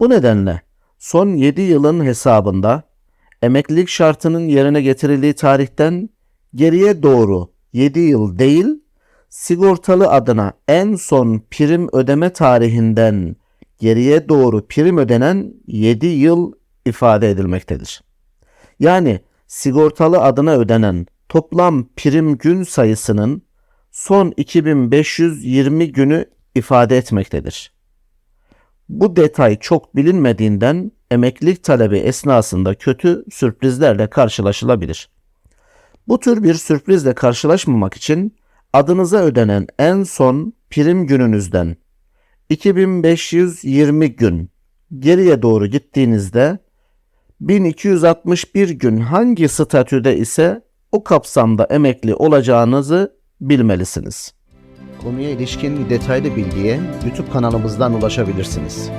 Bu nedenle son 7 yılın hesabında emeklilik şartının yerine getirildiği tarihten geriye doğru 7 yıl değil, sigortalı adına en son prim ödeme tarihinden geriye doğru prim ödenen 7 yıl ifade edilmektedir. Yani sigortalı adına ödenen toplam prim gün sayısının son 2520 günü ifade etmektedir. Bu detay çok bilinmediğinden emeklilik talebi esnasında kötü sürprizlerle karşılaşılabilir. Bu tür bir sürprizle karşılaşmamak için adınıza ödenen en son prim gününüzden 2520 gün geriye doğru gittiğinizde 1261 gün hangi statüde ise o kapsamda emekli olacağınızı bilmelisiniz. Konuya ilişkin detaylı bilgiye YouTube kanalımızdan ulaşabilirsiniz.